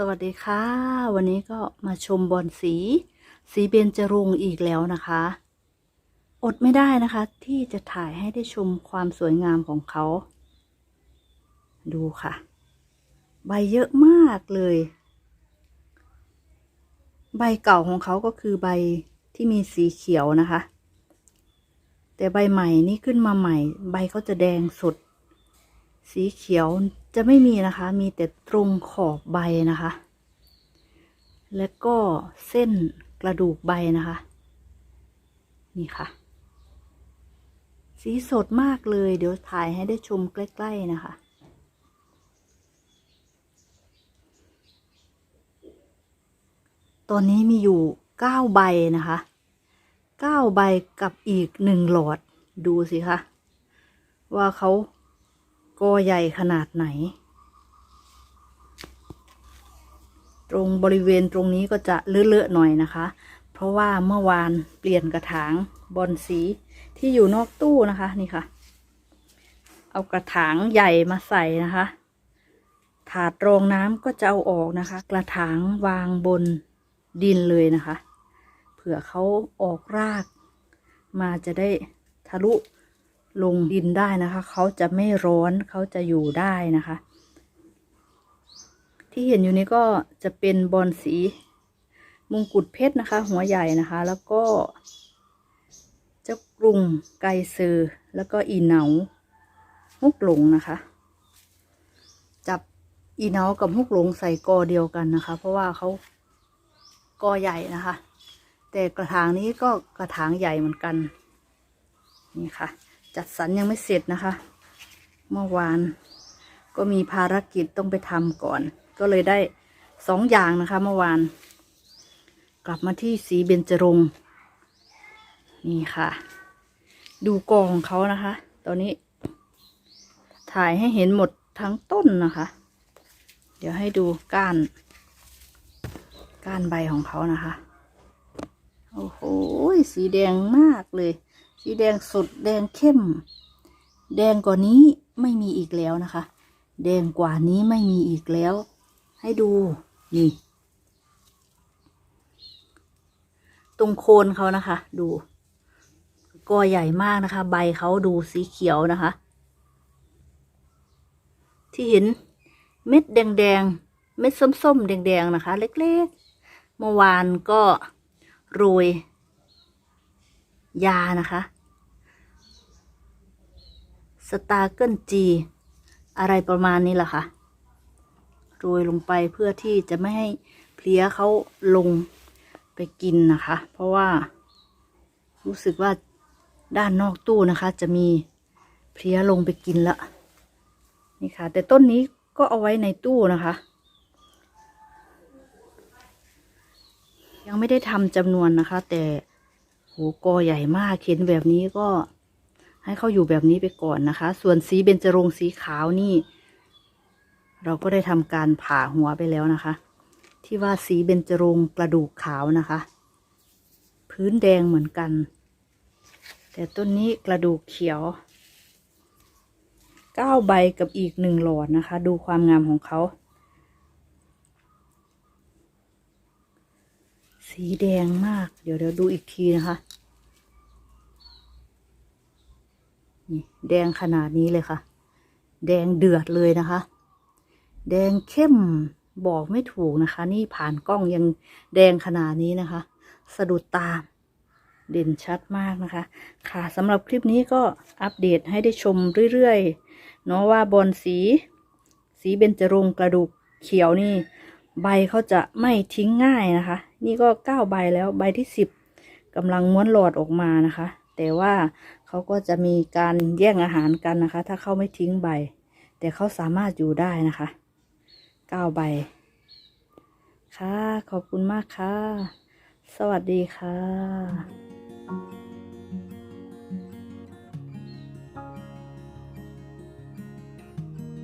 สวัสดีค่ะ วันนี้ก็มาชมบอลสี สีเบญจรงค์อีกแล้วนะคะ อดไม่ได้นะคะ ที่จะถ่ายให้ได้ชมความสวยงามของเขา ดูค่ะ ใบเยอะมากเลย ใบเก่าของเขาก็คือใบที่มีสีเขียวนะคะ แต่ใบใหม่นี่ขึ้นมาใหม่ ใบเขาจะแดงสด สีเขียว จะไม่มีนะคะ มีแต่ตรงขอบใบนะคะ และก็เส้นกระดูกใบนะคะ นี่ค่ะ สีสดมากเลย เดี๋ยวถ่ายให้ได้ชมใกล้ ๆ นะคะตอนนี้มีอยู่เก้าใบนะคะเก้าใบกับอีกหนึ่งหลอดดูสิคะว่าเขา กอใหญ่ขนาดไหน ตรงบริเวณตรงนี้ก็จะเลอะๆหน่อยนะคะ เพราะว่าเมื่อวานเปลี่ยนกระถางบอลสีที่อยู่นอกตู้นะคะนี่ค่ะ เอากระถางใหญ่มาใส่นะคะ ถาดรองน้ำก็จะเอาออกนะคะ กระถางวางบนดินเลยนะคะ เผื่อเขาออกรากมาจะได้ทะลุ ลงดินได้นะคะ เขาจะไม่ร้อนเขาจะอยู่ได้นะคะ ที่เห็นอยู่นี้ก็จะเป็นบอลสีมงกุฎเพชรนะคะ หัวใหญ่นะคะ แล้วก็เจ้ากรุงไกเซอร์แล้วก็อีเหนาฮุกหลงนะคะ จับอีเหนากับฮุกหลงใส่กอเดียวกันนะคะ เพราะว่าเขากอใหญ่นะคะ แต่กระถางนี้ก็กระถางใหญ่เหมือนกันนี่ค่ะ จัดสรรยังไม่เสร็จนะคะ เมื่อวาน ก็มีภารกิจต้องไปทำก่อน ก็เลยได้สองอย่างนะคะ เมื่อวาน กลับมาที่สีเบญจรงค์นี่ค่ะ ดูกองของเขานะคะ ตอนนี้ ถ่ายให้เห็นหมดทั้งต้นนะคะ เดี๋ยวให้ดูก้าน ก้านใบของเขานะคะ โอ้โห สีแดงมากเลย สีแดงสดแดงเข้ม แดงกว่านี้ไม่มีอีกแล้วนะคะ แดงกว่านี้ไม่มีอีกแล้ว ให้ดูนี่ ตรงโคนเขานะคะ ดูกอใหญ่มากนะคะ ใบเขาดูสีเขียวนะคะ ที่เห็นเม็ดแดงๆ เม็ดส้มๆ แดง ๆ นะคะ เล็กๆ เมื่อวานก็โรย ยานะคะ สตาร์เกิลจี อะไรประมาณนี้แหละค่ะ โรยลงไปเพื่อที่จะไม่ให้เพลี้ยเขาลงไปกินนะคะ เพราะว่า รู้สึกว่าด้านนอกตู้นะคะ จะมีเพลี้ยลงไปกินละนี่ค่ะ แต่ต้นนี้ก็เอาไว้ในตู้นะคะ ยังไม่ได้ทำจำนวนนะคะ แต่โหกอใหญ่มากเห็นแบบนี้ก็ ให้เขาอยู่แบบนี้ไปก่อนนะคะ ส่วนสีเบญจรงสีขาวนี่ เราก็ได้ทำการผ่าหัวไปแล้วนะคะ ที่ว่าสีเบญจรงกระดูกขาวนะคะ พื้นแดงเหมือนกัน แต่ต้นนี้กระดูกเขียวเก้าใบกับอีกหนึ่งหลอดนะคะ ดูความงามของเขา สีแดงมาก เดี๋ยวเดี๋ยวดูอีกทีนะคะ นี่แดงขนาดนี้เลยค่ะ แดงเดือดเลยนะคะ แดงเข้มบอกไม่ถูกนะคะ นี่ผ่านกล้องยังแดงขนาดนี้นะคะ สะดุดตาเด่นชัดมากนะคะ ค่ะสำหรับคลิปนี้ก็อัปเดตให้ได้ชมเรื่อยๆเนาะว่าบอลสี สีเบญจรงกระดูกเขียวนี่ ใบเขาจะไม่ทิ้งง่ายนะคะ นี่ก็เก้าใบแล้วใบที่สิบกำลังม้วนหลอดออกมานะคะ แต่ว่า เขาก็จะมีการแย่งอาหารกันนะคะ ถ้าเขาไม่ทิ้งใบ แต่เขาสามารถอยู่ได้นะคะเก้าใบ ค่ะ ขอบคุณมากค่ะ สวัสดีค่ะ